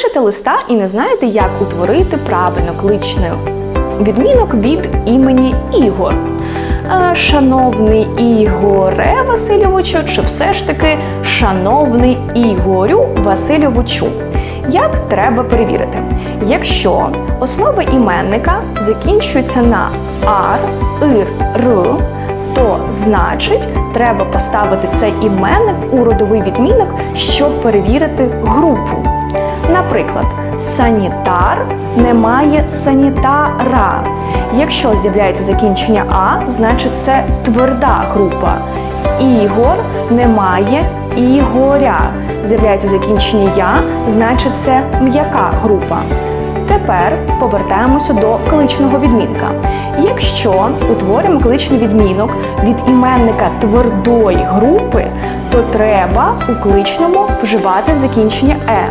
Пишете листа і не знаєте, як утворити правильно кличний відмінок від імені Ігор. Е, Шановний Ігоре Васильовичу, чи все ж таки шановний Ігорю Васильовичу? Як треба перевірити? Якщо основа іменника закінчується на ар, ир, р, то значить треба поставити цей іменник у родовий відмінок, щоб перевірити групу. Наприклад, санітар немає санітара. Якщо з'являється закінчення А, значить це тверда група. Ігор немає ігоря. З'являється закінчення Я, значить це м'яка група. Тепер повертаємося до кличного відмінка. Якщо утворюємо кличний відмінок від іменника твердої групи, то треба у кличному вживати закінчення е.